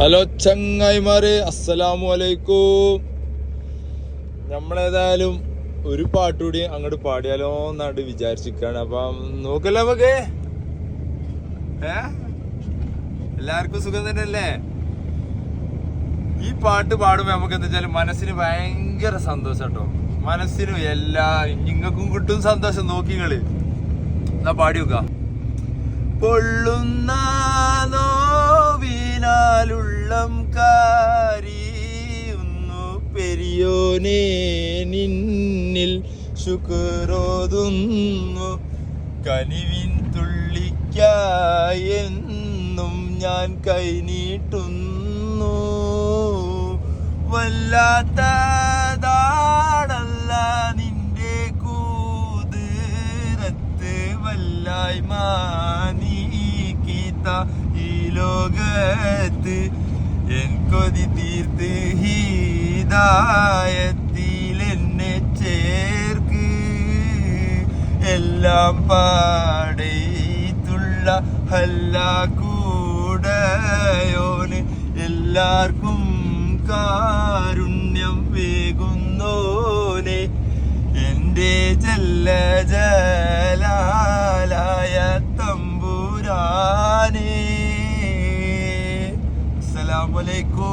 Hello ചങ്ങായിമാരെ അസ്സലാമു അലൈക്കും. നമ്മളേതായാലും ഒരു പാട്ട് കൂടി അങ്ങോട്ട് പാടിയാലോ എന്നാണ്ട് വിചാരിച്ചിരിക്കാണ്. അപ്പം നോക്കല്ലോ നമുക്ക്? എല്ലാവർക്കും സുഖം തന്നെയല്ലേ? ഈ പാട്ട് പാടുമ്പോ നമുക്ക് എന്താ വെച്ചാൽ മനസ്സിന് ഭയങ്കര സന്തോഷം കേട്ടോ. മനസ്സിനും എല്ലാ നിങ്ങൾക്കും കിട്ടും സന്തോഷം നോക്കിങ്ങൾ എന്നാ പാടി നോക്കാം. പൊള്ളുന്ന നിന്നിൽ ശുക്രോതുന്നു കനിവിൻ തുള്ളിക്കായെന്നും ഞാൻ കൈനീട്ടുന്നു വല്ലാത്തതാടല്ല നിന്റെ കൂതിരത്ത് വല്ലായ്മ നീക്കിത്ത ഈ ലോകത്ത് എൻ കൊതി തീർത്ത് ഹീതായത്തിൽ എന്നെ ചേർക്ക് എല്ലാം പാടേത്തുള്ള എല്ലാവർക്കും കാരുണ്യം വേകുന്നോനെ. എന്റെ ജല്ല ജലാലായ തമ്പുരാനേ. അസ്സലാമലൈക്കും